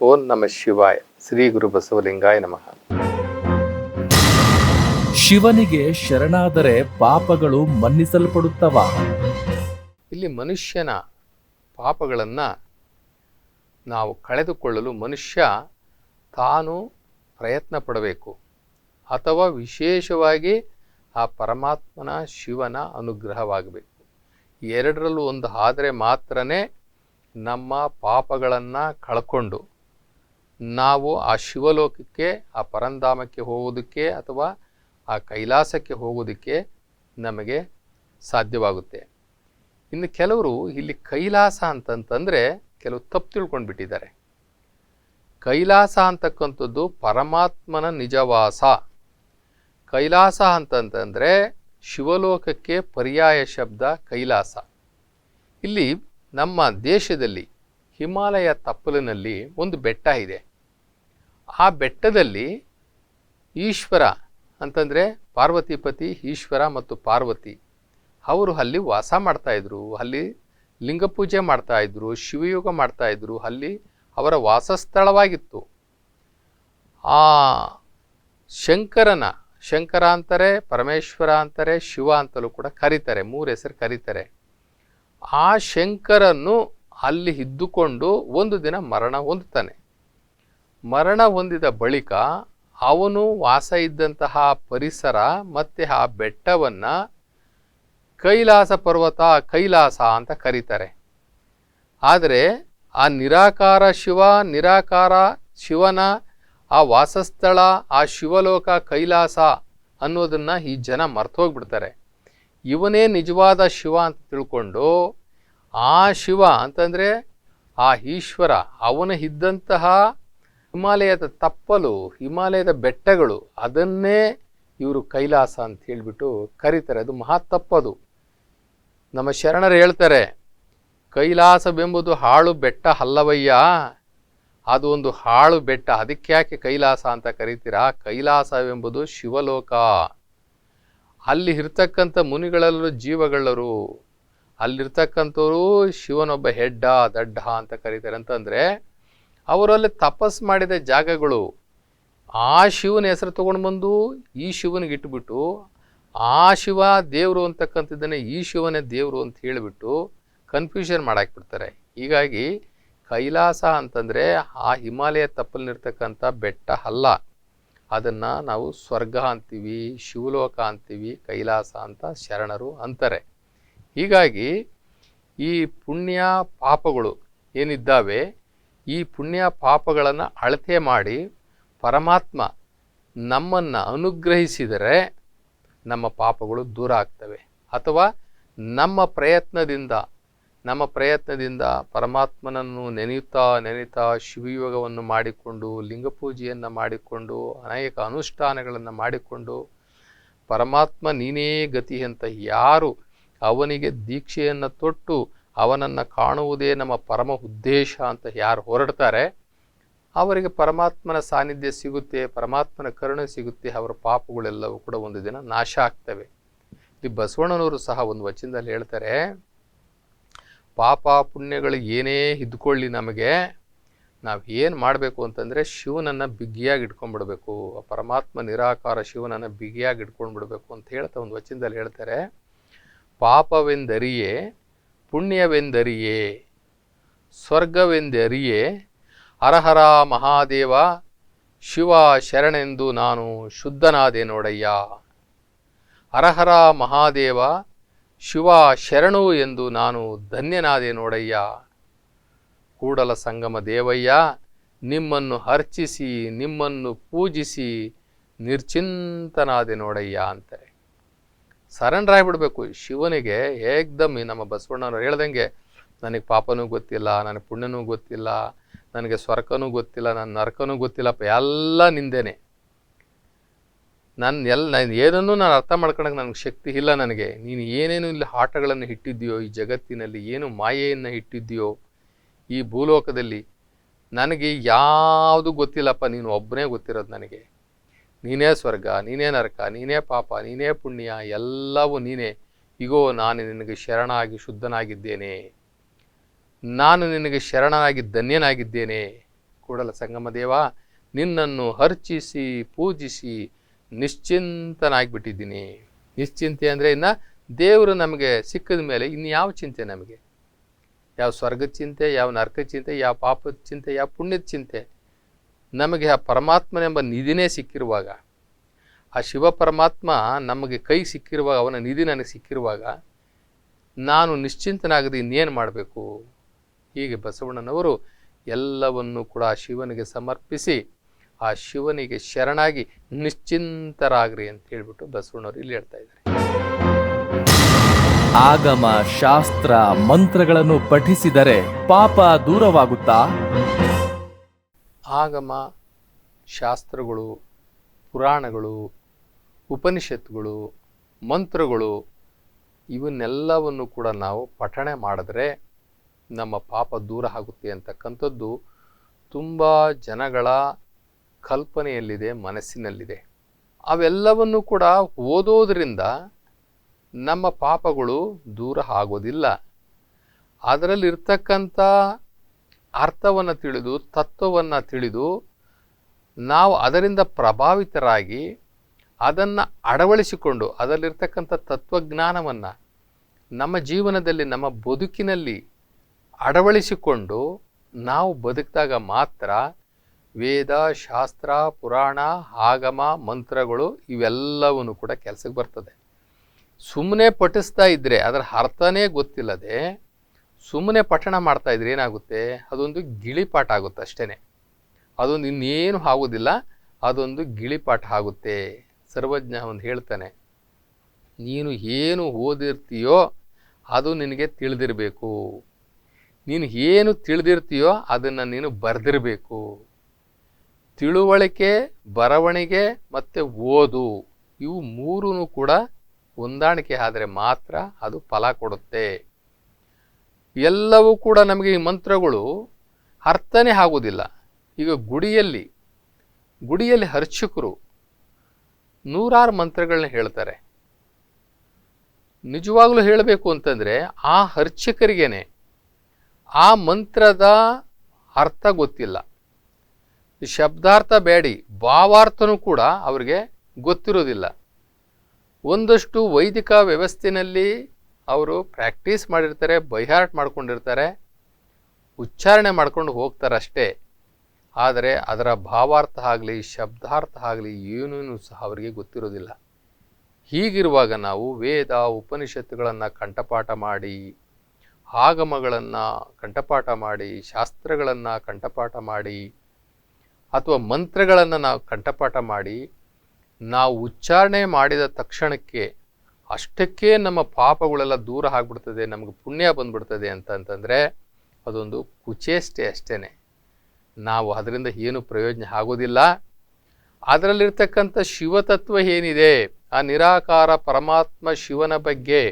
ಓಂ ನಮ ಶಿವಾಯ. ಶ್ರೀ ಗುರು ಬಸವಲಿಂಗಾಯ ನಮಃ. ಶಿವನಿಗೆ ಶರಣಾದರೆ ಪಾಪಗಳು ಮನ್ನಿಸಲ್ಪಡುತ್ತವ? ಇಲ್ಲಿ ಮನುಷ್ಯನ ಪಾಪಗಳನ್ನು ನಾವು ಕಳೆದುಕೊಳ್ಳಲು ಮನುಷ್ಯ ತಾನು ಪ್ರಯತ್ನ ಪಡಬೇಕು ಅಥವಾ ವಿಶೇಷವಾಗಿ ಆ ಪರಮಾತ್ಮನ ಶಿವನ ಅನುಗ್ರಹವಾಗಬೇಕು. ಎರಡರಲ್ಲೂ ಒಂದು ಆದರೆ ಮಾತ್ರನೇ ನಮ್ಮ ಪಾಪಗಳನ್ನು ಕಳ್ಕೊಂಡು ನಾವು ಆ ಶಿವಲೋಕಕ್ಕೆ, ಆ ಪರಂಧಾಮಕ್ಕೆ ಹೋಗೋದಕ್ಕೆ ಅಥವಾ ಆ ಕೈಲಾಸಕ್ಕೆ ಹೋಗೋದಕ್ಕೆ ನಮಗೆ ಸಾಧ್ಯವಾಗುತ್ತೆ. ಇನ್ನು ಕೆಲವರು ಇಲ್ಲಿ ಕೈಲಾಸ ಅಂತಂತಂದರೆ ಕೆಲವು ತಪ್ಪು ತಿಳ್ಕೊಂಡು ಬಿಟ್ಟಿದ್ದಾರೆ ಕೈಲಾಸ ಅಂತಕ್ಕಂಥದ್ದು ಪರಮಾತ್ಮನ ನಿಜವಾಸ. ಕೈಲಾಸ ಅಂತಂತಂದರೆ ಶಿವಲೋಕಕ್ಕೆ ಪರ್ಯಾಯ ಶಬ್ದ ಕೈಲಾಸ. ಇಲ್ಲಿ ನಮ್ಮ ದೇಶದಲ್ಲಿ ಹಿಮಾಲಯ ತಪ್ಪಲಿನಲ್ಲಿ ಒಂದು ಬೆಟ್ಟ ಇದೆ. ಆ ಬೆಟ್ಟದಲ್ಲಿ ಈಶ್ವರ ಅಂತಂದರೆ ಪಾರ್ವತಿಪತಿ ಈಶ್ವರ ಮತ್ತು ಪಾರ್ವತಿ, ಅವರು ಅಲ್ಲಿ ವಾಸ ಮಾಡ್ತಾಯಿದ್ರು ಅಲ್ಲಿ ಲಿಂಗಪೂಜೆ ಮಾಡ್ತಾಯಿದ್ರು ಶಿವಯೋಗ ಮಾಡ್ತಾಯಿದ್ರು ಅಲ್ಲಿ ಅವರ ವಾಸಸ್ಥಳವಾಗಿತ್ತು. ಆ ಶಂಕರನ, ಶಂಕರ ಅಂತಾರೆ, ಪರಮೇಶ್ವರ ಅಂತಾರೆ, ಶಿವ ಅಂತಲೂ ಕೂಡ ಕರೀತಾರೆ, ಮೂರು ಹೆಸರು ಕರೀತಾರೆ. ಆ ಶಂಕರನ್ನು ಅಲ್ಲಿ ಇದ್ದುಕೊಂಡು ಒಂದು ದಿನ ಮರಣ ಹೊಂದುತ್ತಾನೆ ಮರಣ ಹೊಂದಿದ ಬಳಿಕ ಅವನು ವಾಸ ಇದ್ದಂತಹ ಪರಿಸರ ಮತ್ತು ಆ ಬೆಟ್ಟವನ್ನು ಕೈಲಾಸ ಪರ್ವತ ಕೈಲಾಸ ಅಂತ ಕರೀತಾರೆ. ಆದರೆ ಆ ನಿರಾಕಾರ ಶಿವ, ನಿರಾಕಾರ ಶಿವನ ಆ ವಾಸಸ್ಥಳ, ಆ ಶಿವಲೋಕ ಕೈಲಾಸ ಅನ್ನೋದನ್ನು ಈ ಜನ ಮರ್ತೋಗ್ಬಿಡ್ತಾರೆ. ಇವನೇ ನಿಜವಾದ ಶಿವ ಅಂತ ತಿಳ್ಕೊಂಡು ಆ ಶಿವ ಅಂತಂದರೆ ಆ ಈಶ್ವರ, ಅವನ ಇದ್ದಂತಹ ಹಿಮಾಲಯದ ತಪ್ಪಲು, ಹಿಮಾಲಯದ ಬೆಟ್ಟಗಳು, ಅದನ್ನೇ ಇವರು ಕೈಲಾಸ ಅಂತ ಹೇಳಿಬಿಟ್ಟು ಕರೀತಾರೆ. ಅದು ಮಹಾ ತಪ್ಪದು. ನಮ್ಮ ಶರಣರು ಹೇಳ್ತಾರೆ, ಕೈಲಾಸವೆಂಬುದು ಹಾಳು ಬೆಟ್ಟ ಹಲ್ಲವಯ್ಯ ಅದು ಒಂದು ಹಾಳು ಬೆಟ್ಟ. ಅದಕ್ಕೆ ಯಾಕೆ ಕೈಲಾಸ ಅಂತ ಕರಿತೀರಾ? ಕೈಲಾಸವೆಂಬುದು ಶಿವಲೋಕ. ಅಲ್ಲಿ ಇರ್ತಕ್ಕಂಥ ಮುನಿಗಳೆಲ್ಲರೂ ಜೀವಗಳರು ಅಲ್ಲಿರ್ತಕ್ಕಂಥವರು ಶಿವನೊಬ್ಬ ಹೆಡ್ಡ, ದಡ್ಡ ಅಂತ ಕರೀತಾರೆ. ಅಂತಂದರೆ ಅವರಲ್ಲಿ ತಪಸ್ ಮಾಡಿದ ಜಾಗಗಳು ಆ ಶಿವನ ಹೆಸರು ತಗೊಂಡು ಬಂದು ಈ ಶಿವನಿಗೆ ಇಟ್ಬಿಟ್ಟು, ಆ ಶಿವ ದೇವರು ಅಂತಕ್ಕಂಥದ್ದನ್ನೇ ಈ ಶಿವನೇ ದೇವರು ಅಂತ ಹೇಳಿಬಿಟ್ಟು ಕನ್ಫ್ಯೂಷನ್ ಮಾಡಾಕ್ಬಿಡ್ತಾರೆ. ಹೀಗಾಗಿ ಕೈಲಾಸ ಅಂತಂದರೆ ಆ ಹಿಮಾಲಯ ತಪ್ಪಲ್ಲಿರ್ತಕ್ಕಂಥ ಬೆಟ್ಟ ಅಲ್ಲ ಅದನ್ನು ನಾವು ಸ್ವರ್ಗ ಅಂತೀವಿ, ಶಿವಲೋಕ ಅಂತೀವಿ, ಕೈಲಾಸ ಅಂತ ಶರಣರು ಅಂತಾರೆ. ಹೀಗಾಗಿ ಈ ಪುಣ್ಯ ಪಾಪಗಳು ಏನಿದ್ದಾವೆ ಈ ಪುಣ್ಯ ಪಾಪಗಳನ್ನು ಅಳತೆ ಮಾಡಿ ಪರಮಾತ್ಮ ನಮ್ಮನ್ನು ಅನುಗ್ರಹಿಸಿದರೆ ನಮ್ಮ ಪಾಪಗಳು ದೂರ ಆಗ್ತವೆ. ಅಥವಾ ನಮ್ಮ ಪ್ರಯತ್ನದಿಂದ ನಮ್ಮ ಪ್ರಯತ್ನದಿಂದ ಪರಮಾತ್ಮನನ್ನು ನೆನೆಯುತ್ತಾ ನೆನೆಯುತ್ತಾ ಶಿವಯೋಗವನ್ನು ಮಾಡಿಕೊಂಡು, ಲಿಂಗಪೂಜೆಯನ್ನು ಮಾಡಿಕೊಂಡು, ಅನೇಕ ಅನುಷ್ಠಾನಗಳನ್ನು ಮಾಡಿಕೊಂಡು ಪರಮಾತ್ಮ ನೀನೇ ಗತಿ ಅಂತ ಯಾರು ಅವನಿಗೆ ದೀಕ್ಷೆಯನ್ನು ತೊಟ್ಟು ಅವನನ್ನು ಕಾಣುವುದೇ ನಮ್ಮ ಪರಮ ಉದ್ದೇಶ ಅಂತ ಯಾರು ಹೊರಡ್ತಾರೆ, ಅವರಿಗೆ ಪರಮಾತ್ಮನ ಸಾನ್ನಿಧ್ಯ ಸಿಗುತ್ತೆ, ಪರಮಾತ್ಮನ ಕರುಣೆ ಸಿಗುತ್ತೆ, ಅವರ ಪಾಪಗಳೆಲ್ಲವೂ ಕೂಡ ಒಂದು ದಿನ ನಾಶ ಆಗ್ತವೆ. ಇಲ್ಲಿ ಬಸವಣ್ಣನವರು ಸಹ ಒಂದು ವಚನದಲ್ಲಿ ಹೇಳ್ತಾರೆ ಪಾಪ ಪುಣ್ಯಗಳು ಏನೇ ಇದ್ಕೊಳ್ಳಿ ನಮಗೆ, ನಾವು ಏನು ಮಾಡಬೇಕು ಅಂತಂದರೆ ಶಿವನನ್ನು ಬಿಗಿಯಾಗಿ ಇಟ್ಕೊಂಡ್ಬಿಡ್ಬೇಕು, ಆ ಪರಮಾತ್ಮ ನಿರಾಕಾರ ಶಿವನನ್ನು ಬಿಗಿಯಾಗಿ ಇಟ್ಕೊಂಡ್ಬಿಡ್ಬೇಕು ಅಂತ ಹೇಳ್ತಾ ಒಂದು ವಚನದಲ್ಲಿ ಹೇಳ್ತಾರೆ, ಪಾಪವೆಂದರಿಯೇ ಪುಣ್ಯವೆಂದರಿಯೇ, ಸ್ವರ್ಗವೆಂದರಿಯೇ, ಹರಹರ ಮಹಾದೇವ, ಶಿವ ಶರಣೆಂದು ನಾನು ಶುದ್ಧನಾದೆ ನೋಡಯ್ಯ ಹರಹರ ಮಹಾದೇವ, ಶಿವ ಶರಣು ಎಂದು ನಾನು ಧನ್ಯನಾದೆ ನೋಡಯ್ಯ ಕೂಡಲ ಸಂಗಮ ದೇವಯ್ಯ, ನಿಮ್ಮನ್ನು ಅರ್ಚಿಸಿ ನಿಮ್ಮನ್ನು ಪೂಜಿಸಿ ನಿರ್ಚಿಂತನಾದೆ ನೋಡಯ್ಯ ಅಂತಾರೆ. ಸರೆಂಡರ್ ಆಗಿಬಿಡ್ಬೇಕು. ಶಿವನಿಗೆ ಏಕ್ದಮ್ ನಮ್ಮ ಬಸವಣ್ಣನವ್ರು ಹೇಳ್ದಂಗೆ, ನನಗೆ ಪಾಪನೂ ಗೊತ್ತಿಲ್ಲ, ನನಗೆ ಪುಣ್ಯನೂ ಗೊತ್ತಿಲ್ಲ, ನನಗೆ ಸ್ವರ್ಗನೂ ಗೊತ್ತಿಲ್ಲ, ನನ್ನ ನರಕನೂ ಗೊತ್ತಿಲ್ಲಪ್ಪ ಎಲ್ಲ ನಿಂದೇನೆ. ನನ್ನ ಎಲ್ಲ ನಾನು ಏನನ್ನೂ ನಾನು ಅರ್ಥ ಮಾಡ್ಕೊಳಕ್ಕೆ ನನಗೆ ಶಕ್ತಿ ಇಲ್ಲ ನನಗೆ. ನೀನು ಏನೇನು ಇಲ್ಲಿ ಆಟಗಳನ್ನು ಇಟ್ಟಿದ್ದೀಯೋ ಈ ಜಗತ್ತಿನಲ್ಲಿ ಏನು ಮಾಯೆಯನ್ನು ಇಟ್ಟಿದ್ದೀಯೋ ಈ ಭೂಲೋಕದಲ್ಲಿ ನನಗೆ ಯಾವುದು ಗೊತ್ತಿಲ್ಲಪ್ಪ, ನೀನು ಒಬ್ಬನೇ ಗೊತ್ತಿರೋದು ನನಗೆ. ನೀನೇ ಸ್ವರ್ಗ, ನೀನೇ ನರಕ, ನೀನೇ ಪಾಪ, ನೀನೇ ಪುಣ್ಯ, ಎಲ್ಲವೂ ನೀನೇ. ಇಗೋ, ನಾನು ನಿನಗೆ ಶರಣಾಗಿ ಶುದ್ಧನಾಗಿದ್ದೇನೆ. ನಾನು ನಿನಗೆ ಶರಣನಾಗಿ ಧನ್ಯನಾಗಿದ್ದೇನೆ. ಕೂಡಲ ಸಂಗಮ ದೇವ, ನಿನ್ನನ್ನು ಹರ್ಚಿಸಿ, ಪೂಜಿಸಿ ನಿಶ್ಚಿಂತನಾಗಿಬಿಟ್ಟಿದ್ದೀನಿ. ನಿಶ್ಚಿಂತೆ ಅಂದರೆ ಇನ್ನು ದೇವರು ನಮಗೆ ಸಿಕ್ಕಿದ ಮೇಲೆ ಇನ್ಯಾವ ಯಾವ ಚಿಂತೆ ನಮಗೆ? ಯಾವ ಸ್ವರ್ಗದ ಚಿಂತೆ, ಯಾವ ನರ್ಕದ ಚಿಂತೆ, ಯಾವ ಪಾಪದ ಚಿಂತೆ, ಯಾವ ಪುಣ್ಯದ ಚಿಂತೆ? ನಮಗೆ ಆ ಪರಮಾತ್ಮನೆಂಬ ನಿಧಿನೇ ಸಿಕ್ಕಿರುವಾಗ, ಆ ಶಿವ ಪರಮಾತ್ಮ ನಮಗೆ ಕೈ ಸಿಕ್ಕಿರುವಾಗ, ಅವನ ನಿಧಿ ನನಗೆ ಸಿಕ್ಕಿರುವಾಗ, ನಾನು ನಿಶ್ಚಿಂತನಾಗದೆ ಇನ್ನೇನು ಮಾಡಬೇಕು? ಹೀಗೆ ಬಸವಣ್ಣನವರು ಎಲ್ಲವನ್ನು ಕೂಡ ಆ ಶಿವನಿಗೆ ಸಮರ್ಪಿಸಿ, ಆ ಶಿವನಿಗೆ ಶರಣಾಗಿ ನಿಶ್ಚಿಂತರಾಗ್ರಿ ಅಂತ ಹೇಳಿಬಿಟ್ಟು ಬಸವಣ್ಣವರು ಇಲ್ಲಿ ಹೇಳ್ತಾ ಇದ್ದಾರೆ. ಆಗಮ ಶಾಸ್ತ್ರ ಮಂತ್ರಗಳನ್ನು ಪಠಿಸಿದರೆ ಪಾಪ ದೂರವಾಗುತ್ತಾ? ಆಗಮ, ಶಾಸ್ತ್ರಗಳು, ಪುರಾಣಗಳು ಉಪನಿಷತ್ತುಗಳು ಮಂತ್ರಗಳು, ಇವನ್ನೆಲ್ಲವನ್ನು ಕೂಡ ನಾವು ಪಠಣೆ ಮಾಡಿದ್ರೆ ನಮ್ಮ ಪಾಪ ದೂರ ಆಗುತ್ತೆ ಅಂತಕ್ಕಂಥದ್ದು ತುಂಬ ಜನಗಳ ಕಲ್ಪನೆಯಲ್ಲಿದೆ, ಮನಸ್ಸಿನಲ್ಲಿದೆ. ಅವೆಲ್ಲವನ್ನು ಕೂಡ ಓದೋದ್ರಿಂದ ನಮ್ಮ ಪಾಪಗಳು ದೂರ ಆಗೋದಿಲ್ಲ. ಅದರಲ್ಲಿರ್ತಕ್ಕಂಥ ಅರ್ಥವನ್ನು ತಿಳಿದು, ತತ್ವವನ್ನು ತಿಳಿದು ನಾವು ಅದರಿಂದ ಪ್ರಭಾವಿತರಾಗಿ ಅದನ್ನು ಅಳವಡಿಸಿಕೊಂಡು ಅದರಲ್ಲಿರ್ತಕ್ಕಂಥ ತತ್ವಜ್ಞಾನವನ್ನು ನಮ್ಮ ಜೀವನದಲ್ಲಿ, ನಮ್ಮ ಬದುಕಿನಲ್ಲಿ ಅಳವಡಿಸಿಕೊಂಡು ನಾವು ಬದುಕಿದಾಗ ಮಾತ್ರ ವೇದ, ಶಾಸ್ತ್ರ, ಪುರಾಣ, ಆಗಮ, ಮಂತ್ರಗಳು ಇವೆಲ್ಲವನ್ನು ಕೂಡ ಕೆಲಸಕ್ಕೆ ಬರ್ತದೆ. ಸುಮ್ಮನೆ ಪಠಿಸ್ತಾ ಇದ್ದರೆ ಅದರ ಅರ್ಥನೇ ಗೊತ್ತಿಲ್ಲದೆ ಸುಮ್ಮನೆ ಪಠಣ ಮಾಡ್ತಾ ಇದ್ರೆ ಏನಾಗುತ್ತೆ? ಅದೊಂದು ಗಿಳಿಪಾಠ ಆಗುತ್ತೆ ಅಷ್ಟೇ ಅದೊಂದು ಇನ್ನೇನು ಆಗೋದಿಲ್ಲ. ಅದೊಂದು ಗಿಳಿಪಾಠ ಆಗುತ್ತೆ. ಸರ್ವಜ್ಞ ಒಂದು ಹೇಳ್ತಾನೆ, ನೀನು ಏನು ಓದಿರ್ತೀಯೋ ಅದು ನಿನಗೆ ತಿಳಿದಿರಬೇಕು. ನೀನು ಏನು ತಿಳಿದಿರ್ತೀಯೋ ಅದನ್ನು ನೀನು ಬರೆದಿರಬೇಕು. ತಿಳುವಳಿಕೆ, ಬರವಣಿಗೆ ಮತ್ತು ಓದು, ಇವು ಮೂರೂ ಕೂಡ ಹೊಂದಾಣಿಕೆ ಆದರೆ ಮಾತ್ರ ಅದು ಫಲ ಕೊಡುತ್ತೆ. ಎಲ್ಲವೂ ಕೂಡ ನಮಗೆ ಈ ಮಂತ್ರಗಳು ಅರ್ಥನೇ ಆಗೋದಿಲ್ಲ ಈಗ ಗುಡಿಯಲ್ಲಿ ಗುಡಿಯಲ್ಲಿ ಅರ್ಚಕರು ನೂರಾರು ಮಂತ್ರಗಳನ್ನ ಹೇಳ್ತಾರೆ. ನಿಜವಾಗ್ಲೂ ಹೇಳಬೇಕು ಅಂತಂದರೆ ಆ ಅರ್ಚಕರಿಗೇನೆ ಆ ಮಂತ್ರದ ಅರ್ಥ ಗೊತ್ತಿಲ್ಲ. ಶಬ್ದಾರ್ಥ ಬೇಡಿ, ಭಾವಾರ್ಥನೂ ಕೂಡ ಅವರಿಗೆ ಗೊತ್ತಿರೋದಿಲ್ಲ ಒಂದಷ್ಟು ವೈದಿಕ ವ್ಯವಸ್ಥೆಯಲ್ಲಿ ಅವರು ಪ್ರಾಕ್ಟೀಸ್ ಮಾಡಿರ್ತಾರೆ, ಬೈಹಾರ್ಟ್ ಮಾಡ್ಕೊಂಡಿರ್ತಾರೆ, ಉಚ್ಚಾರಣೆ ಮಾಡ್ಕೊಂಡು ಹೋಗ್ತಾರಷ್ಟೇ. ಆದರೆ ಅದರ ಭಾವಾರ್ಥ ಆಗಲಿ, ಶಬ್ದಾರ್ಥ ಆಗಲಿ ಏನೂ ಸಹ ಅವರಿಗೆ ಗೊತ್ತಿರೋದಿಲ್ಲ. ಹೀಗಿರುವಾಗ ನಾವು ವೇದ ಉಪನಿಷತ್ತುಗಳನ್ನು ಕಂಠಪಾಠ ಮಾಡಿ, ಆಗಮಗಳನ್ನು ಕಂಠಪಾಠ ಮಾಡಿ, ಶಾಸ್ತ್ರಗಳನ್ನು ಕಂಠಪಾಠ ಮಾಡಿ, ಅಥವಾ ಮಂತ್ರಗಳನ್ನು ನಾವು ಕಂಠಪಾಠ ಮಾಡಿ, ನಾವು ಉಚ್ಚಾರಣೆ ಮಾಡಿದ ತಕ್ಷಣಕ್ಕೆ ಅಷ್ಟಕ್ಕೆ ನಮ್ಮ ಪಾಪಗಳೆಲ್ಲ ದೂರ ಆಗ್ಬಿಡ್ತದೆ, ನಮಗೆ ಪುಣ್ಯ ಬಂದ್ಬಿಡ್ತದೆ ಅಂತಂತಂದರೆ ಅದೊಂದು ಕುಚೇಷ್ಟೆ ಅಷ್ಟೇ ನಾವು ಅದರಿಂದ ಏನು ಪ್ರಯೋಜನ ಆಗೋದಿಲ್ಲ. ಅದರಲ್ಲಿರ್ತಕ್ಕಂಥ ಶಿವತತ್ವ ಏನಿದೆ? ಆ ನಿರಾಕಾರ ಪರಮಾತ್ಮ ಶಿವನ ಬಗ್ಗೆ,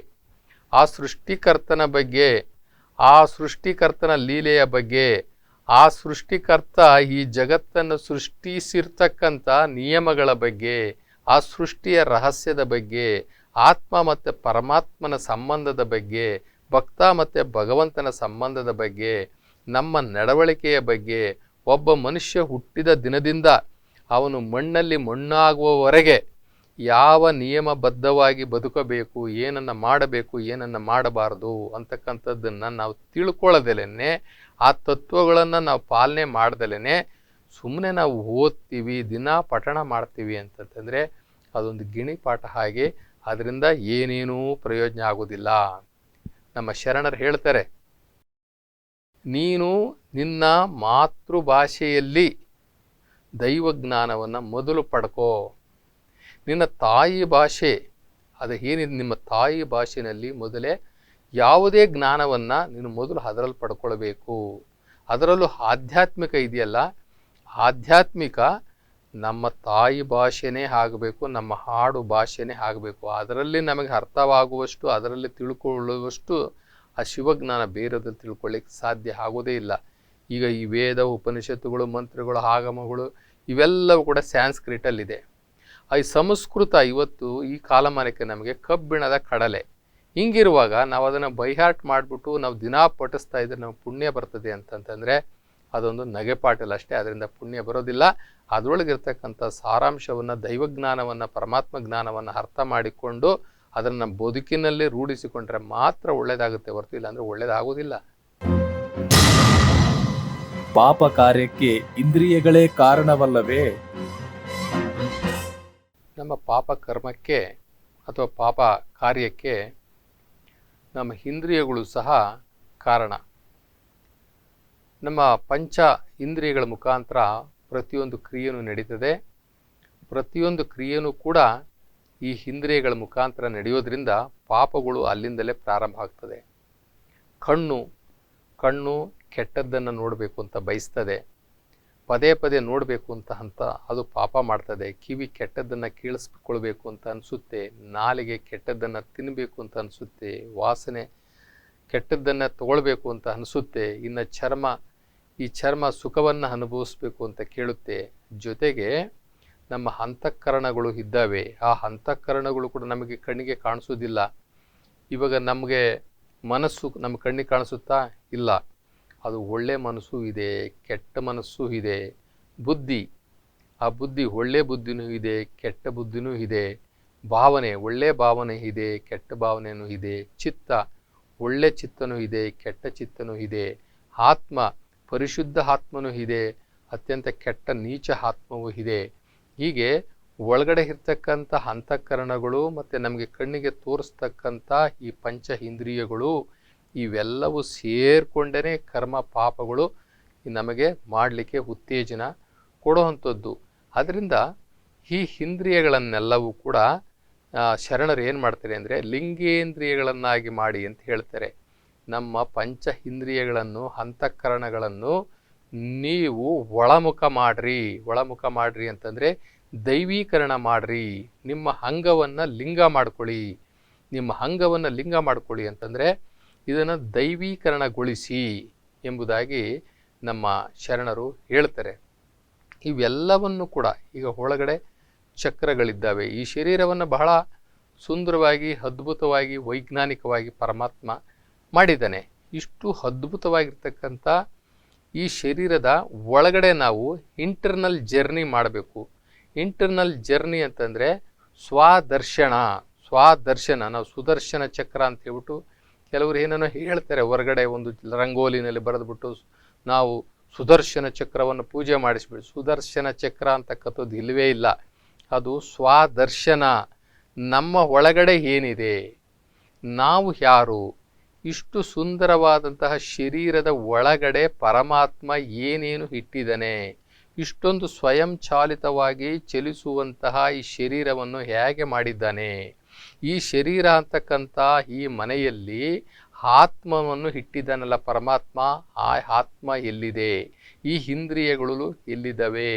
ಆ ಸೃಷ್ಟಿಕರ್ತನ ಬಗ್ಗೆ, ಆ ಸೃಷ್ಟಿಕರ್ತನ ಲೀಲೆಯ ಬಗ್ಗೆ, ಆ ಸೃಷ್ಟಿಕರ್ತ ಈ ಜಗತ್ತನ್ನು ಸೃಷ್ಟಿಸಿರ್ತಕ್ಕಂಥ ನಿಯಮಗಳ ಬಗ್ಗೆ, ಆ ಸೃಷ್ಟಿಯ ರಹಸ್ಯದ ಬಗ್ಗೆ ಆತ್ಮ ಮತ್ತು ಪರಮಾತ್ಮನ ಸಂಬಂಧದ ಬಗ್ಗೆ, ಭಕ್ತ ಮತ್ತು ಭಗವಂತನ ಸಂಬಂಧದ ಬಗ್ಗೆ, ನಮ್ಮ ನಡವಳಿಕೆಯ ಬಗ್ಗೆ ಒಬ್ಬ ಮನುಷ್ಯ ಹುಟ್ಟಿದ ದಿನದಿಂದ ಅವನು ಮಣ್ಣಲ್ಲಿ ಮಣ್ಣಾಗುವವರೆಗೆ ಯಾವ ನಿಯಮಬದ್ಧವಾಗಿ ಬದುಕಬೇಕು, ಏನನ್ನು ಮಾಡಬೇಕು, ಏನನ್ನು ಮಾಡಬಾರದು ಅಂತಕ್ಕಂಥದ್ದನ್ನು ನಾವು ತಿಳ್ಕೊಳ್ಳೋದಲ್ಲೇ ಆ ತತ್ವಗಳನ್ನು ನಾವು ಪಾಲನೆ ಮಾಡ್ದಲೇ ಸುಮ್ಮನೆ ನಾವು ಓದ್ತೀವಿ, ದಿನ ಪಠಣ ಮಾಡ್ತೀವಿ ಅಂತಂತಂದರೆ ಅದೊಂದು ಗಿಣಿಪಾಠ ಹಾಗೆ ಅದರಿಂದ ಏನೇನೂ ಪ್ರಯೋಜನ ಆಗೋದಿಲ್ಲ. ನಮ್ಮ ಶರಣರು ಹೇಳ್ತಾರೆ, ನೀನು ನಿನ್ನ ಮಾತೃಭಾಷೆಯಲ್ಲಿ ದೈವಜ್ಞಾನವನ್ನು ಮೊದಲು ಪಡ್ಕೋ. ನಿನ್ನ ತಾಯಿ ಭಾಷೆ, ಅದು ಏನಿದೆ ನಿಮ್ಮ ತಾಯಿ ಭಾಷೆಯಲ್ಲಿ ಮೊದಲೇ ಯಾವುದೇ ಜ್ಞಾನವನ್ನು ನೀನು ಮೊದಲು ಅದರಲ್ಲಿ ಪಡ್ಕೊಳ್ಬೇಕು. ಅದರಲ್ಲೂ ಆಧ್ಯಾತ್ಮಿಕ ಇದೆಯಲ್ಲ, ಆಧ್ಯಾತ್ಮಿಕ ನಮ್ಮ ತಾಯಿ ಭಾಷೆನೇ ಆಗಬೇಕು, ನಮ್ಮ ಹಾಡು ಭಾಷೆನೇ ಆಗಬೇಕು. ಅದರಲ್ಲಿ ನಮಗೆ ಅರ್ಥವಾಗುವಷ್ಟು, ಅದರಲ್ಲಿ ತಿಳ್ಕೊಳ್ಳುವಷ್ಟು ಆ ಶಿವಜ್ಞಾನ ಬೇರೆದಲ್ಲಿ ತಿಳ್ಕೊಳ್ಳಿಕ್ಕೆ ಸಾಧ್ಯ ಆಗೋದೇ ಇಲ್ಲ. ಈಗ ಈ ವೇದ, ಉಪನಿಷತ್ತುಗಳು, ಮಂತ್ರಗಳು, ಆಗಮಗಳು ಇವೆಲ್ಲವೂ ಕೂಡ ಸ್ಯಾನ್ಸ್ಕ್ರಿಟಲ್ಲಿದೆ ಈ ಸಂಸ್ಕೃತ ಇವತ್ತು ಈ ಕಾಲಮಾನಕ್ಕೆ ನಮಗೆ ಕಬ್ಬಿಣದ ಕಡಲೆ. ಹಿಂಗಿರುವಾಗ ನಾವು ಅದನ್ನು ಬೈಹಾರ್ಟ್ ಮಾಡಿಬಿಟ್ಟು ನಾವು ದಿನಾ ಪಠಿಸ್ತಾ ಇದ್ರೆ ನಾವು ಪುಣ್ಯ ಬರ್ತದೆ ಅಂತಂತಂದರೆ ಅದೊಂದು ನಗೆಪಾಟಲ್ ಅಷ್ಟೇ ಅದರಿಂದ ಪುಣ್ಯ ಬರೋದಿಲ್ಲ. ಅದರೊಳಗಿರ್ತಕ್ಕಂಥ ಸಾರಾಂಶವನ್ನು ದೈವಜ್ಞಾನವನ್ನು ಪರಮಾತ್ಮ ಜ್ಞಾನವನ್ನು ಅರ್ಥ ಮಾಡಿಕೊಂಡು ಅದನ್ನು ಬದುಕಿನಲ್ಲಿ ರೂಢಿಸಿಕೊಂಡ್ರೆ ಮಾತ್ರ ಒಳ್ಳೆಯದಾಗುತ್ತೆ ಹೊರತು ಇಲ್ಲಾಂದರೆ ಒಳ್ಳೆಯದಾಗೋದಿಲ್ಲ ಪಾಪ ಕಾರ್ಯಕ್ಕೆ ಇಂದ್ರಿಯಗಳೇ ಕಾರಣವಲ್ಲವೇ? ನಮ್ಮ ಪಾಪ ಕರ್ಮಕ್ಕೆ ಅಥವಾ ಪಾಪ ಕಾರ್ಯಕ್ಕೆ ನಮ್ಮ ಇಂದ್ರಿಯಗಳು ಸಹ ಕಾರಣ. ನಮ್ಮ ಪಂಚ ಇಂದ್ರಿಯಗಳ ಮುಖಾಂತರ ಪ್ರತಿಯೊಂದು ಕ್ರಿಯೆಯೂ ನಡೀತದೆ. ಪ್ರತಿಯೊಂದು ಕ್ರಿಯೆಯೂ ಕೂಡ ಈ ಇಂದ್ರಿಯಗಳ ಮುಖಾಂತರ ನಡೆಯೋದ್ರಿಂದ ಪಾಪಗಳು ಅಲ್ಲಿಂದಲೇ ಪ್ರಾರಂಭ ಆಗ್ತದೆ. ಕಣ್ಣು ಕಣ್ಣು ಕೆಟ್ಟದ್ದನ್ನು ನೋಡಬೇಕು ಅಂತ ಬಯಸ್ತದೆ. ಪದೇ ಪದೇ ನೋಡಬೇಕು ಅಂತ ಅಂತ ಅದು ಪಾಪ ಮಾಡ್ತದೆ. ಕಿವಿ ಕೆಟ್ಟದ್ದನ್ನು ಕೇಳಿಸ್ಕೊಳ್ಬೇಕು ಅಂತ ಅನಿಸುತ್ತೆ. ನಾಲಿಗೆ ಕೆಟ್ಟದ್ದನ್ನು ತಿನ್ನಬೇಕು ಅಂತ ಅನಿಸುತ್ತೆ. ವಾಸನೆ ಕೆಟ್ಟದ್ದನ್ನು ತಗೊಳ್ಬೇಕು ಅಂತ ಅನಿಸುತ್ತೆ. ಇನ್ನು ಚರ್ಮ ಈ ಚರ್ಮ ಸುಖವನ್ನು ಅನುಭವಿಸ್ಬೇಕು ಅಂತ ಕೇಳುತ್ತೆ. ಜೊತೆಗೆ ನಮ್ಮ ಅಂತಃಕರಣಗಳು ಇದ್ದಾವೆ. ಆ ಅಂತಃಕರಣಗಳು ಕೂಡ ನಮಗೆ ಕಣ್ಣಿಗೆ ಕಾಣಿಸೋದಿಲ್ಲ. ಇವಾಗ ನಮಗೆ ಮನಸ್ಸು ನಮ್ಮ ಕಣ್ಣಿಗೆ ಕಾಣಿಸುತ್ತಾ? ಇಲ್ಲ. ಅದು ಒಳ್ಳೆ ಮನಸ್ಸು ಇದೆ, ಕೆಟ್ಟ ಮನಸ್ಸು ಇದೆ. ಬುದ್ಧಿ. ಆ ಬುದ್ಧಿ ಒಳ್ಳೆ ಬುದ್ಧಿನೂ ಇದೆ, ಕೆಟ್ಟ ಬುದ್ಧಿನೂ ಇದೆ. ಭಾವನೆ, ಒಳ್ಳೆ ಭಾವನೆ ಇದೆ, ಕೆಟ್ಟ ಭಾವನೆಯೂ ಇದೆ. ಚಿತ್ತ, ಒಳ್ಳೆ ಚಿತ್ತನೂ ಇದೆ, ಕೆಟ್ಟ ಚಿತ್ತನೂ ಇದೆ. ಆತ್ಮ ಪರಿಶುದ್ಧ ಆತ್ಮನೂ ಇದೆ, ಅತ್ಯಂತ ಕೆಟ್ಟ ನೀಚ ಆತ್ಮವೂ ಇದೆ. ಹೀಗೆ ಒಳಗಡೆ ಇರ್ತಕ್ಕಂಥ ಅಂತಃಕರಣಗಳು ಮತ್ತು ನಮಗೆ ಕಣ್ಣಿಗೆ ತೋರಿಸ್ತಕ್ಕಂಥ ಈ ಪಂಚ ಇಂದ್ರಿಯಗಳು ಇವೆಲ್ಲವೂ ಸೇರಿಕೊಂಡೇ ಕರ್ಮ ಪಾಪಗಳು ನಮಗೆ ಮಾಡಲಿಕ್ಕೆ ಉತ್ತೇಜನ ಕೊಡುವಂಥದ್ದು. ಅದರಿಂದ ಈ ಇಂದ್ರಿಯಗಳನ್ನೆಲ್ಲವೂ ಕೂಡ ಶರಣರು ಏನು ಮಾಡ್ತಾರೆ ಅಂದರೆ ಲಿಂಗೇಂದ್ರಿಯಗಳನ್ನಾಗಿ ಮಾಡಿ ಅಂತ ಹೇಳ್ತಾರೆ. ನಮ್ಮ ಪಂಚ ಇಂದ್ರಿಯಗಳನ್ನು ಹಂತಕರಣಗಳನ್ನು ನೀವು ಒಳಮುಖ ಮಾಡ್ರಿ. ಒಳಮುಖ ಮಾಡ್ರಿ ಅಂತಂದರೆ ದೈವೀಕರಣ ಮಾಡ್ರಿ. ನಿಮ್ಮ ಅಂಗವನ್ನು ಲಿಂಗ ಮಾಡ್ಕೊಳ್ಳಿ. ನಿಮ್ಮ ಅಂಗವನ್ನು ಲಿಂಗ ಮಾಡ್ಕೊಳ್ಳಿ ಅಂತಂದರೆ ಇದನ್ನು ದೈವೀಕರಣಗೊಳಿಸಿ ಎಂಬುದಾಗಿ ನಮ್ಮ ಶರಣರು ಹೇಳ್ತಾರೆ. ಇವೆಲ್ಲವನ್ನು ಕೂಡ ಈಗ ಒಳಗಡೆ ಚಕ್ರಗಳಿದ್ದಾವೆ. ಈ ಶರೀರವನ್ನು ಬಹಳ ಸುಂದರವಾಗಿ, ಅದ್ಭುತವಾಗಿ, ವೈಜ್ಞಾನಿಕವಾಗಿ, ಪರಮಾತ್ಮ ಮಾಡಿದ್ದಾನೆ. ಇಷ್ಟು ಅದ್ಭುತವಾಗಿರ್ತಕ್ಕಂಥ ಈ ಶರೀರದ ಒಳಗಡೆ ನಾವು ಇಂಟರ್ನಲ್ ಜರ್ನಿ ಮಾಡಬೇಕು. ಇಂಟರ್ನಲ್ ಜರ್ನಿ ಅಂತಂದರೆ ಸ್ವಾದರ್ಶನ ಸ್ವಾದರ್ಶನ, ನಾವು ಸುದರ್ಶನ ಚಕ್ರ ಅಂತ ಹೇಳ್ಬಿಟ್ಟು ಕೆಲವರು ಏನೇನೋ ಹೇಳ್ತಾರೆ. ಹೊರಗಡೆ ಒಂದು ರಂಗೋಲಿನಲ್ಲಿ ಬರೆದ್ಬಿಟ್ಟು ನಾವು ಸುದರ್ಶನ ಚಕ್ರವನ್ನು ಪೂಜೆ ಮಾಡಿಸ್ಬಿಟ್ಟು, ಸುದರ್ಶನ ಚಕ್ರ ಅಂತಕ್ಕಂಥದ್ದು ಇಲ್ಲವೇ ಇಲ್ಲ. ಅದು ಸ್ವಾದರ್ಶನ. ನಮ್ಮ ಒಳಗಡೆ ಏನಿದೆ? ನಾವು ಯಾರು? ಇಷ್ಟು ಸುಂದರವಾದಂತಹ ಶರೀರದ ಒಳಗಡೆ ಪರಮಾತ್ಮ ಏನೇನು ಇಟ್ಟಿದ್ದಾನೆ, ಇಷ್ಟೊಂದು ಸ್ವಯಂಚಾಲಿತವಾಗಿ ಚಲಿಸುವಂತಹ ಈ ಶರೀರವನ್ನು ಹೇಗೆ ಮಾಡಿದ್ದಾನೆ, ಈ ಶರೀರ ಅಂತಕ್ಕಂಥ ಈ ಮನೆಯಲ್ಲಿ ಆತ್ಮವನ್ನು ಇಟ್ಟಿದ್ದಾನಲ್ಲ ಪರಮಾತ್ಮ, ಆ ಆತ್ಮ ಎಲ್ಲಿದೆ, ಈ ಇಂದ್ರಿಯಗಳು ಎಲ್ಲಿದ್ದಾವೆ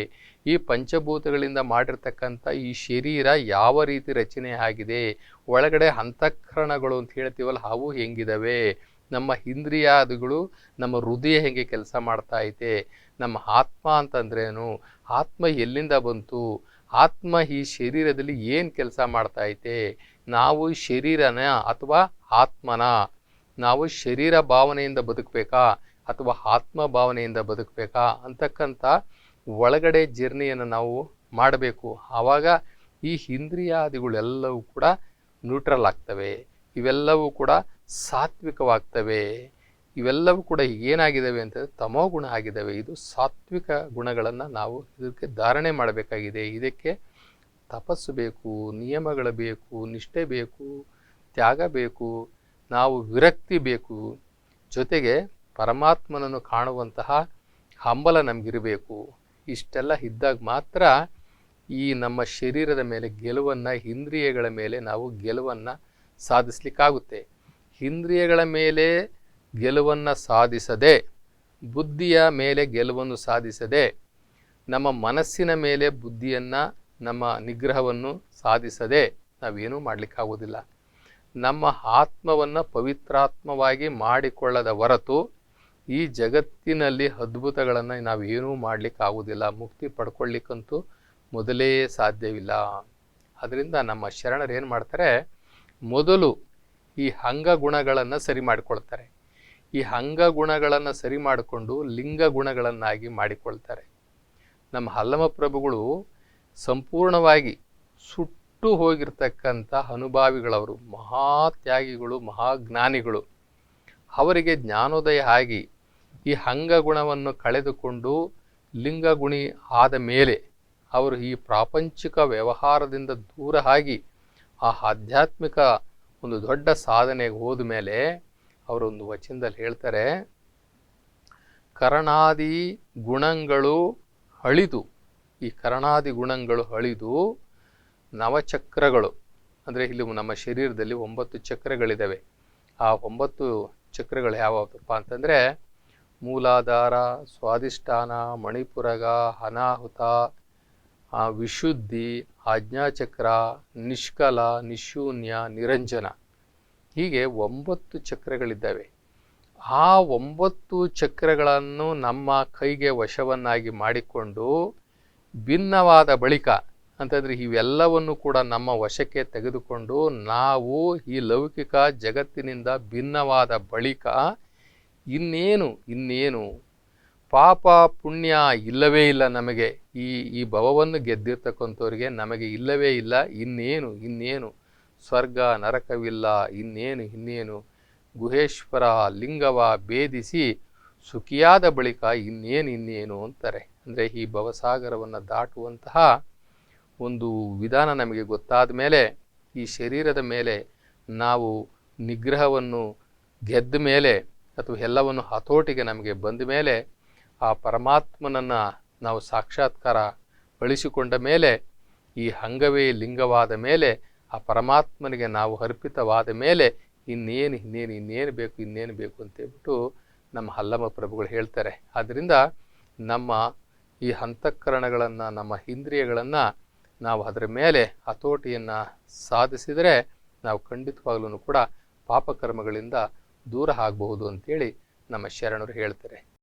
ಈ ಪಂಚಭೂತಗಳಿಂದ ಮಾಡಿರ್ತಕ್ಕಂಥ ಈ ಶರೀರ ಯಾವ ರೀತಿ ರಚನೆ ಆಗಿದೆ, ಒಳಗಡೆ ಅಂತಃಕರಣಗಳು ಅಂತ ಹೇಳ್ತೀವಲ್ಲ, ಅವು ಹೆಂಗಿದಾವೆ? ನಮ್ಮ ಇಂದ್ರಿಯಾದಿಗಳು ನಮ್ಮ ಹೃದಯ ಹೆಂಗೆ ಕೆಲಸ ಮಾಡ್ತಾ ಐತೆ? ನಮ್ಮ ಆತ್ಮ ಅಂತಂದ್ರೇನು? ಆತ್ಮ ಎಲ್ಲಿಂದ ಬಂತು? ಆತ್ಮ ಈ ಶರೀರದಲ್ಲಿ ಏನು ಕೆಲಸ ಮಾಡ್ತಾ ಐತೆ? ನಾವು ಶರೀರನ ಅಥವಾ ಆತ್ಮನ, ನಾವು ಶರೀರ ಭಾವನೆಯಿಂದ ಬದುಕಬೇಕಾ ಅಥವಾ ಆತ್ಮ ಭಾವನೆಯಿಂದ ಬದುಕಬೇಕಾ ಅಂತಕ್ಕಂಥ ಒಳಗಡೆ ಜರ್ನಿಯನ್ನು ನಾವು ಮಾಡಬೇಕು. ಆವಾಗ ಈ ಇಂದ್ರಿಯಾದಿಗಳೆಲ್ಲವೂ ಕೂಡ ನ್ಯೂಟ್ರಲ್ ಆಗ್ತವೆ. ಇವೆಲ್ಲವೂ ಕೂಡ ಸಾತ್ವಿಕವಾಗ್ತವೆ. ಇವೆಲ್ಲವೂ ಕೂಡ ಏನಾಗಿದ್ದಾವೆ ಅಂತಂದರೆ ತಮೋ ಗುಣ ಆಗಿದ್ದಾವೆ ಇದು ಸಾತ್ವಿಕ ಗುಣಗಳನ್ನು ನಾವು ಇದಕ್ಕೆ ಧಾರಣೆ ಮಾಡಬೇಕಾಗಿದೆ. ಇದಕ್ಕೆ ತಪಸ್ಸು ಬೇಕು, ನಿಯಮಗಳು ಬೇಕು, ನಿಷ್ಠೆ ಬೇಕು, ತ್ಯಾಗ ಬೇಕು, ನಾವು ವಿರಕ್ತಿ ಬೇಕು. ಜೊತೆಗೆ ಪರಮಾತ್ಮನನ್ನು ಕಾಣುವಂತಹ ಹಂಬಲ ನಮಗಿರಬೇಕು. ಇಷ್ಟೆಲ್ಲ ಇದ್ದಾಗ ಮಾತ್ರ ಈ ನಮ್ಮ ಶರೀರದ ಮೇಲೆ ಗೆಲುವನ್ನು, ಇಂದ್ರಿಯಗಳ ಮೇಲೆ ನಾವು ಗೆಲುವನ್ನು ಸಾಧಿಸ್ಲಿಕ್ಕಾಗುತ್ತೆ. ಇಂದ್ರಿಯಗಳ ಮೇಲೆ ಗೆಲುವನ್ನು ಸಾಧಿಸದೆ, ಬುದ್ಧಿಯ ಮೇಲೆ ಗೆಲುವನ್ನು ಸಾಧಿಸದೆ, ನಮ್ಮ ಮನಸ್ಸಿನ ಮೇಲೆ ಬುದ್ಧಿಯನ್ನು, ನಮ್ಮ ನಿಗ್ರಹವನ್ನು ಸಾಧಿಸದೆ ನಾವೇನೂ ಮಾಡಲಿಕ್ಕಾಗೋದಿಲ್ಲ. ನಮ್ಮ ಆತ್ಮವನ್ನು ಪವಿತ್ರಾತ್ಮವಾಗಿ ಮಾಡಿಕೊಳ್ಳದ ಹೊರತು ಈ ಜಗತ್ತಿನಲ್ಲಿ ಅದ್ಭುತಗಳನ್ನು ನಾವೇನೂ ಮಾಡಲಿಕ್ಕಾಗೋದಿಲ್ಲ ಮುಕ್ತಿ ಪಡ್ಕೊಳ್ಳಿಕ್ಕಂತೂ ಮೊದಲೇ ಸಾಧ್ಯವಿಲ್ಲ. ಅದರಿಂದ ನಮ್ಮ ಶರಣರು ಏನು ಮಾಡ್ತಾರೆ, ಮೊದಲು ಈ ಅಂಗಗುಣಗಳನ್ನು ಸರಿ ಮಾಡಿಕೊಳ್ತಾರೆ. ಈ ಅಂಗಗುಣಗಳನ್ನು ಸರಿ ಮಾಡಿಕೊಂಡು ಲಿಂಗ ಗುಣಗಳನ್ನಾಗಿ ಮಾಡಿಕೊಳ್ತಾರೆ. ನಮ್ಮ ಹಲ್ಲಮ ಪ್ರಭುಗಳು ಸಂಪೂರ್ಣವಾಗಿ ಸುಟ್ಟು ಹೋಗಿರ್ತಕ್ಕಂಥ ಅನುಭಾವಿಗಳವರು, ಮಹಾತ್ಯಾಗಿಗಳು, ಮಹಾಜ್ಞಾನಿಗಳು. ಅವರಿಗೆ ಜ್ಞಾನೋದಯ ಆಗಿ ಈ ಅಂಗಗುಣವನ್ನು ಕಳೆದುಕೊಂಡು ಲಿಂಗಗುಣಿ ಆದ ಮೇಲೆ ಅವರು ಈ ಪ್ರಾಪಂಚಿಕ ವ್ಯವಹಾರದಿಂದ ದೂರ ಆಗಿ ಆ ಆಧ್ಯಾತ್ಮಿಕ ಒಂದು ದೊಡ್ಡ ಸಾಧನೆಗೆ ಹೋದ ಮೇಲೆ ಅವರೊಂದು ವಚನದಲ್ಲಿ ಹೇಳ್ತಾರೆ, ಕರಣಾದಿ ಗುಣಗಳು ಅಳಿದು, ಈ ಕರಣಾದಿ ಗುಣಗಳು ಅಳಿದು ನವಚಕ್ರಗಳು, ಅಂದರೆ ಇಲ್ಲಿ ನಮ್ಮ ಶರೀರದಲ್ಲಿ ಒಂಬತ್ತು ಚಕ್ರಗಳಿದ್ದಾವೆ. ಆ ಒಂಬತ್ತು ಚಕ್ರಗಳು ಯಾವಪ್ಪ ಅಂತಂದರೆ ಮೂಲಾಧಾರ, ಸ್ವಾಧಿಷ್ಠಾನ, ಮಣಿಪುರಗ, ಅನಾಹುತ ವಿಶುದ್ಧಿ, ಆಜ್ಞಾಚಕ್ರ, ನಿಷ್ಕಲ, ನಿಶೂನ್ಯ, ನಿರಂಜನ. ಹೀಗೆ ಒಂಬತ್ತು ಚಕ್ರಗಳಿದ್ದಾವೆ. ಆ ಒಂಬತ್ತು ಚಕ್ರಗಳನ್ನು ನಮ್ಮ ಕೈಗೆ ವಶವನ್ನಾಗಿ ಮಾಡಿಕೊಂಡು ಭಿನ್ನವಾದ ಬಳಿಕ, ಅಂತಂದರೆ ಇವೆಲ್ಲವನ್ನು ಕೂಡ ನಮ್ಮ ವಶಕ್ಕೆ ತೆಗೆದುಕೊಂಡು ನಾವು ಈ ಲೌಕಿಕ ಜಗತ್ತಿನಿಂದ ಭಿನ್ನವಾದ ಬಳಿಕ ಇನ್ನೇನು ಇನ್ನೇನು? ಪಾಪ ಪುಣ್ಯ ಇಲ್ಲವೇ ಇಲ್ಲ ನಮಗೆ. ಈ ಈ ಭವವನ್ನು ಗೆದ್ದಿರ್ತಕ್ಕಂಥವ್ರಿಗೆ ನಮಗೆ ಇಲ್ಲವೇ ಇಲ್ಲ. ಇನ್ನೇನು ಇನ್ನೇನು? ಸ್ವರ್ಗ ನರಕವಿಲ್ಲ. ಇನ್ನೇನು ಇನ್ನೇನು? ಗುಹೇಶ್ವರ ಲಿಂಗವ ಭೇದಿಸಿ ಸುಖಿಯಾದ ಬಳಿಕ ಇನ್ನೇನು ಇನ್ನೇನು ಅಂತಾರೆ. ಅಂದರೆ ಈ ಭವಸಾಗರವನ್ನು ದಾಟುವಂತಹ ಒಂದು ವಿಧಾನ ನಮಗೆ ಗೊತ್ತಾದ ಮೇಲೆ, ಈ ಶರೀರದ ಮೇಲೆ ನಾವು ನಿಗ್ರಹವನ್ನು ಗೆದ್ದ ಮೇಲೆ ಅಥವಾ ಎಲ್ಲವನ್ನು ಹತೋಟಿಗೆ ನಮಗೆ ಬಂದ ಮೇಲೆ ಆ ಪರಮಾತ್ಮನನ್ನು ನಾವು ಸಾಕ್ಷಾತ್ಕಾರ ಬಳಸಿಕೊಂಡ ಮೇಲೆ, ಈ ಅಂಗವೇ ಲಿಂಗವಾದ ಮೇಲೆ, ಆ ಪರಮಾತ್ಮನಿಗೆ ನಾವು ಅರ್ಪಿತವಾದ ಮೇಲೆ ಇನ್ನೇನು ಇನ್ನೇನು ಇನ್ನೇನು ಬೇಕು ಇನ್ನೇನು ಬೇಕು ಅಂತೇಳ್ಬಿಟ್ಟು ನಮ್ಮ ಹಲ್ಲಮ್ಮ ಪ್ರಭುಗಳು ಹೇಳ್ತಾರೆ. ಆದ್ದರಿಂದ ನಮ್ಮ ಈ ಹಂತಕರಣಗಳನ್ನು, ನಮ್ಮ ಇಂದ್ರಿಯಗಳನ್ನು ನಾವು ಅದರ ಮೇಲೆ ಹತೋಟಿಯನ್ನು ಸಾಧಿಸಿದರೆ ನಾವು ಖಂಡಿತವಾಗ್ಲೂ ಕೂಡ ಪಾಪಕರ್ಮಗಳಿಂದ ದೂರ ಆಗಬಹುದು ಅಂತೇಳಿ ನಮ್ಮ ಶರಣರು ಹೇಳ್ತಾರೆ.